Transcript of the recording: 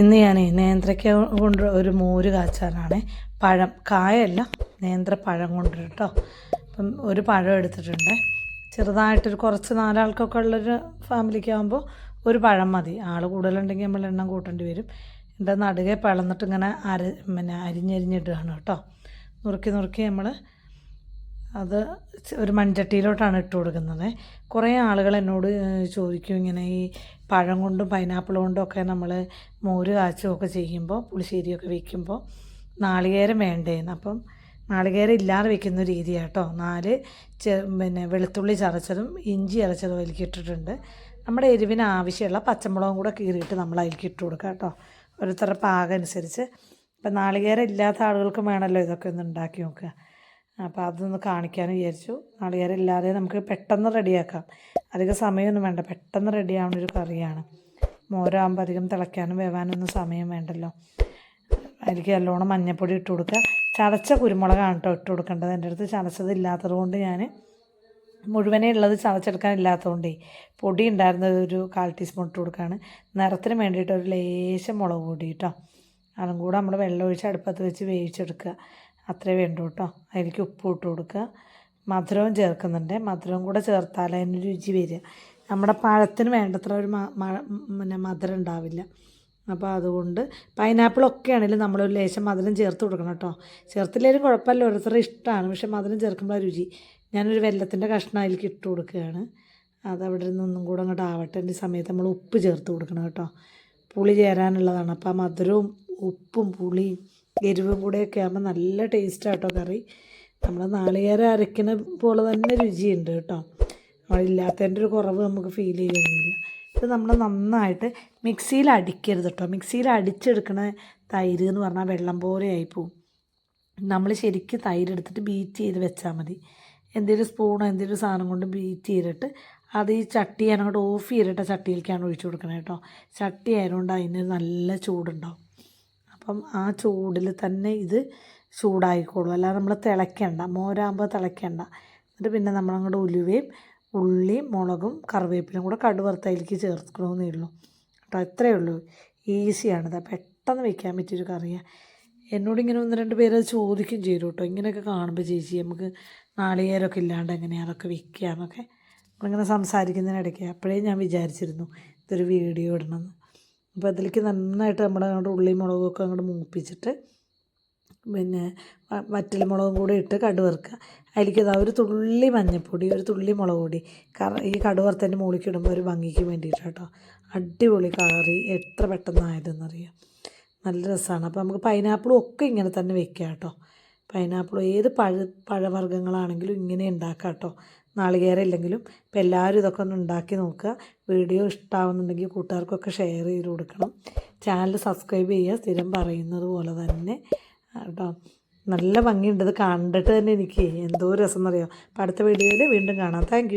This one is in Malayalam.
ഇന്ന് ഞാൻ നേന്ത്രയ്ക്ക കൊണ്ട് ഒരു മോര് കാച്ചാനാണ്. പഴം കായല്ല നേന്ത്ര പഴം കൊണ്ട് കേട്ടോ. അപ്പം ഒരു പഴം എടുത്തിട്ടുണ്ട്. ചെറുതായിട്ടൊരു കുറച്ച് നാലാൾക്കൊക്കെ ഉള്ളൊരു ഫാമിലിക്ക് ആകുമ്പോൾ ഒരു പഴം മതി. ആൾ കൂടുതലുണ്ടെങ്കിൽ നമ്മൾ എണ്ണം കൂട്ടേണ്ടി വരും. എന്താ നടുകെ പിളന്നിട്ട് ഇങ്ങനെ അര പിന്നെ അരിഞ്ഞരിഞ്ഞിടുകയാണ് കേട്ടോ. നുറുക്കി നുറുക്കി നമ്മൾ അത് ഒരു മൺചട്ടിയിലോട്ടാണ് ഇട്ട് കൊടുക്കുന്നത്. കുറേ ആളുകൾ എന്നോട് ചോദിക്കും ഇങ്ങനെ ഈ പഴം കൊണ്ടും പൈനാപ്പിൾ കൊണ്ടും ഒക്കെ നമ്മൾ മോര് കാച്ചുമൊക്കെ ചെയ്യുമ്പോൾ പുളിശ്ശേരിയൊക്കെ വയ്ക്കുമ്പോൾ നാളികേരം വേണ്ടേന്ന്. അപ്പം നാളികേരം ഇല്ലാതെ വെക്കുന്ന രീതിയാട്ടോ. നാല് ചെ പിന്നെ വെളുത്തുള്ളി ചതച്ചതും ഇഞ്ചി അരച്ചതും അതിലേക്ക് ഇട്ടിട്ടുണ്ട്. നമ്മുടെ എരിവിന് ആവശ്യമുള്ള പച്ചമുളകും കൂടെ കീറിയിട്ട് നമ്മൾ അതിലേക്ക് ഇട്ട് കൊടുക്കുക കേട്ടോ. ഓരോരുത്തരുടെ പാകം അനുസരിച്ച് ഇപ്പം നാളികേരം ഇല്ലാത്ത ആളുകൾക്കും വേണമല്ലോ ഇതൊക്കെ ഒന്ന് ഉണ്ടാക്കി നോക്കുക. അപ്പോൾ അതൊന്ന് കാണിക്കാൻ വിചാരിച്ചു. നാളികേരം ഇല്ലാതെ നമുക്ക് പെട്ടെന്ന് റെഡിയാക്കാം. അധികം സമയമൊന്നും വേണ്ട. പെട്ടെന്ന് റെഡിയാവുന്ന ഒരു കറിയാണ്. മോരാകുമ്പോൾ അധികം തിളയ്ക്കാനും വേവാനൊന്നും സമയം വേണ്ടല്ലോ. അതിലേക്ക് നല്ലോണം മഞ്ഞൾപ്പൊടി ഇട്ട് കൊടുക്കുക. ചതച്ച കുരുമുളകാണ് കേട്ടോ ഇട്ട് കൊടുക്കേണ്ടത്. എന്റെ അടുത്ത് ചതച്ചത് ഇല്ലാത്തത് കൊണ്ട് ഞാൻ മുഴുവനേ ഉള്ളത് ചതച്ചെടുക്കാൻ ഇല്ലാത്തതുകൊണ്ടേ പൊടി ഉണ്ടായിരുന്നത് ഒരു കാൽ ടീസ്പൂൺ ഇട്ട് കൊടുക്കുകയാണ്. നിറത്തിന് വേണ്ടിയിട്ട് ഒരു ലേശം മുളക് പൊടി കേട്ടോ. അതും കൂടെ നമ്മൾ വെള്ളം ഒഴിച്ച് അടുപ്പത്ത് വെച്ച് വേവിച്ചെടുക്കുക. അത്രേ വേണ്ടൂ കേട്ടോ അതിലേക്ക് ഉപ്പ് ഇട്ട് കൊടുക്കുക. മധുരവും ചേർക്കുന്നുണ്ട്. മധുരവും കൂടെ ചേർത്താൽ അതിന് രുചി വരിക. നമ്മുടെ പഴത്തിന് വേണ്ടത്ര ഒരു പിന്നെ മധുരം ഉണ്ടാവില്ല. അപ്പോൾ അതുകൊണ്ട് പൈനാപ്പിളൊക്കെ ആണെങ്കിലും നമ്മളൊരു ലേശം മധുരം ചേർത്ത് കൊടുക്കണം കേട്ടോ ചേർത്തില്ലെങ്കിലും കുഴപ്പമില്ല. ഓരോരുത്തരുടെ ഇഷ്ടമാണ്. പക്ഷേ മധുരം ചേർക്കുമ്പോൾ രുചി. ഞാനൊരു വെല്ലത്തിന്റെ കഷ്ണം അതിലേക്ക് ഇട്ട് കൊടുക്കുകയാണ്. അതവിടെ നിന്നൊന്നും കൂടെ അങ്ങോട്ട് ആവട്ടെ. എന്റെ സമയത്ത് നമ്മൾ ഉപ്പ് ചേർത്ത് കൊടുക്കണം കേട്ടോ പുളി ചേരാനുള്ളതാണ്. അപ്പോൾ ആ മധുരവും ഉപ്പും പുളിയും എരിവും കൂടെയൊക്കെ ആകുമ്പോൾ നല്ല ടേസ്റ്റാണ് കേട്ടോ കറി. നമ്മൾ നാളികേരം അരയ്ക്കുന്ന പോലെ തന്നെ രുചിയുണ്ട് കേട്ടോ. ഇല്ലാത്തതിന്റെ ഒരു കുറവ് നമുക്ക് ഫീൽ ചെയ്യുന്നില്ല ഇത് നമ്മൾ നന്നായിട്ട് മിക്സിയിൽ അടിക്കരുത് കേട്ടോ. മിക്സിയിൽ അടിച്ചെടുക്കണ തൈര് എന്ന് പറഞ്ഞാൽ വെള്ളം പോലെ ആയിപ്പോവും. നമ്മൾ ശരിക്കും തൈര് എടുത്തിട്ട് ബീറ്റ് ചെയ്ത് വെച്ചാൽ മതി. എന്തെങ്കിലും സ്പൂണോ എന്തെങ്കിലും സാധനം കൊണ്ട് ബീറ്റ് ചെയ്തിട്ട് അത് ഈ ചട്ടി അങ്ങോട്ട് ഓഫ് ചെയ്തിട്ട് ചട്ടിയിലേക്കാണ് ഒഴിച്ചു കൊടുക്കണേ കേട്ടോ. ചട്ടി ആയതുകൊണ്ട് അതിന് നല്ല ചൂടുണ്ടാവും. അപ്പം ആ ചൂടിൽ തന്നെ ഇത് ചൂടായിക്കോളും. അല്ലാതെ നമ്മൾ തിളയ്ക്കണ്ട മോരാകുമ്പോൾ തിളയ്ക്കണ്ട. എന്നിട്ട് പിന്നെ നമ്മളങ്ങോട്ട് ഉലുവയും ഉള്ളിയും മുളകും കറിവേപ്പിലും കൂടെ കടുവർത്തയിലേക്ക് അതിലേക്ക് ചേർക്കണമെന്നേ ഉള്ളൂ. കേട്ടോ അത്രയേ ഉള്ളൂ. ഈസിയാണിത്. പെട്ടെന്ന് വെക്കാൻ പറ്റിയൊരു കറിയാണ് എന്നോട് ഇങ്ങനെ ഒന്ന് രണ്ട് പേര് അത് ചോദിക്കും ചെയ്തു കേട്ടോ. ഇങ്ങനെയൊക്കെ കാണുമ്പോൾ ചേച്ചി നമുക്ക് നാളികേരമൊക്കെ ഇല്ലാണ്ട് എങ്ങനെയാണ് അതൊക്കെ വെക്കുകയെന്നൊക്കെ നമ്മളിങ്ങനെ സംസാരിക്കുന്നതിനിടയ്ക്ക് അപ്പോഴേ ഞാൻ വിചാരിച്ചിരുന്നു ഇതൊരു വീഡിയോ ഇടണമെന്ന്. അപ്പോൾ അതിലേക്ക് നന്നായിട്ട് നമ്മുടെ അങ്ങോട്ട് ഉള്ളി മുളകൊക്കെ അങ്ങോട്ട് മൂപ്പിച്ചിട്ട് പിന്നെ വറ്റൽ മുളകും കൂടി ഇട്ട് കടുവറുക്കുക അതിലേക്ക് ഇതാ ഒരു തുള്ളി മഞ്ഞൾപ്പൊടി ഒരു തുള്ളി മുളക് പൊടി. ഈ കടുവറുത്തതിന്റെ മുകളിലേക്ക് ഇടുമ്പോൾ ഒരു ഭംഗിക്ക് വേണ്ടിയിട്ട് കേട്ടോ. അടിപൊളി കറി. എത്ര പെട്ടെന്നായതെന്നറിയാം. നല്ല രസമാണ്. അപ്പോൾ നമുക്ക് പൈനാപ്പിളും ഒക്കെ ഇങ്ങനെ തന്നെ വെക്കാം കേട്ടോ. പൈനാപ്പിളും ഏത് പഴ പഴവർഗങ്ങളാണെങ്കിലും ഇങ്ങനെ ഉണ്ടാക്കാം കേട്ടോ. നാളികേരം ഇല്ലെങ്കിലും ഇപ്പോൾ എല്ലാവരും ഇതൊക്കെ ഒന്ന് ഉണ്ടാക്കി നോക്കുക. വീഡിയോ ഇഷ്ടമാവുന്നുണ്ടെങ്കിൽ കൂട്ടുകാർക്കൊക്കെ ഷെയർ ചെയ്ത് കൊടുക്കണം. ചാനൽ സബ്സ്ക്രൈബ് ചെയ്യുക. സ്ഥിരം പറയുന്നത് പോലെ തന്നെ. കേട്ടോ. നല്ല ഭംഗിയുണ്ട്. ഇത് കണ്ടിട്ട് തന്നെ എനിക്ക് എന്തോ രസം എന്നറിയാം അപ്പോൾ അടുത്ത വീഡിയോയിൽ വീണ്ടും കാണാം. താങ്ക്